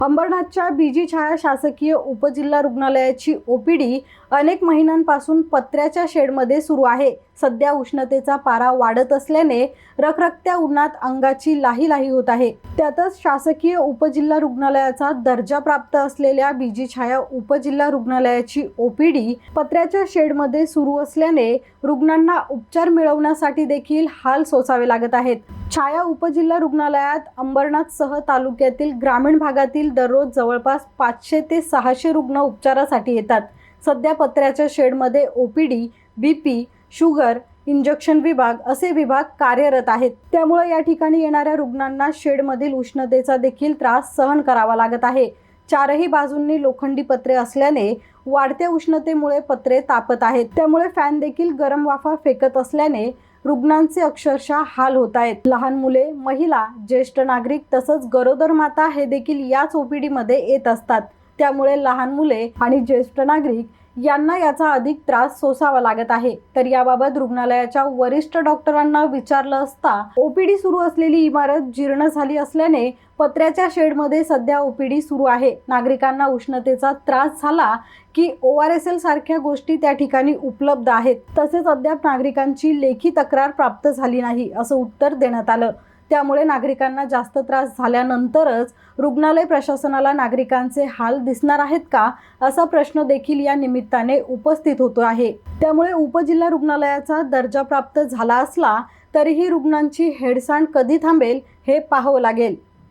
अंबरनाथच्या busy छाया शासकीय उपजिल्हा रुग्णालयाची ओपीडी अनेक महिन्यांपासून पत्र्याच्या शेडमध्ये सुरू आहे. सध्या उष्णतेचा पारा वाढत असल्याने रखरखत्या उन्हात अंगाची लाही लाही होत आहे. त्यातच शासकीय उपजिल्हा रुग्णालयाचा दर्जा प्राप्त असलेल्या बीजी छाया उपजिल्हा रुग्णालयाची ओपीडी पत्र्याच्या शेडमध्ये सुरू असल्याने रुग्णांना उपचार मिळवण्यासाठी देखील हाल सोसावे लागत आहेत. छाया उपजिल्हा रुग्णालयात अंबरनाथसह तालुक्यातील ग्रामीण भागातील दररोज जवळपास पाचशे ते सहाशे रुग्ण उपचारासाठी येतात. सध्या पत्र्याच्या शेडमध्ये O P D B P sugar injection विभाग असे विभाग कार्यरत आहेत. त्यामुळे या ठिकाणी येणाऱ्या रुग्णांना शेडमधील उष्णतेचा देखील त्रास सहन करावा लागत आहे. चारही बाजूंनी लोखंडी पत्रे असल्याने वाढत्या उष्णतेमुळे पत्रे तापत आहेत. त्यामुळे फॅन देखील गरम वाफा फेकत असल्याने रुग्णांचे अक्षरशः हाल होत आहेत. लहान मुले महिला ज्येष्ठ नागरिक तसंच गरोदर माता हे देखील याच ओपीडीमध्ये येत असतात. त्यामुळे लहान मुले आणि ज्येष्ठ नागरिक यांना याचा अधिक त्रास सोसावा लागत आहे. तर याबाबत रुग्णालयाच्या वरिष्ठ डॉक्टरांना विचारलं असता ओपीडी सुरू असलेली इमारत जीर्ण झाली असल्याने पत्र्याच्या शेडमध्ये सध्या ओपीडी सुरू आहे. नागरिकांना उष्णतेचा त्रास झाला की ओ आर एस एल सारख्या गोष्टी त्या ठिकाणी उपलब्ध आहेत. तसेच अद्याप नागरिकांची लेखी तक्रार प्राप्त झाली नाही असं उत्तर देण्यात आलं. त्यामुळे नागरिकांना जास्त त्रास झाल्यानंतरच रुग्णालय प्रशासनाला नागरिकांचे हाल दिसणार आहेत का असा प्रश्न देखील या निमित्ताने उपस्थित होतो आहे. त्यामुळे उपजिल्हा रुग्णालयाचा दर्जा प्राप्त झाला असला तरीही रुग्णांची हेडसांड कधी थांबेल हे पाहावं लागेल.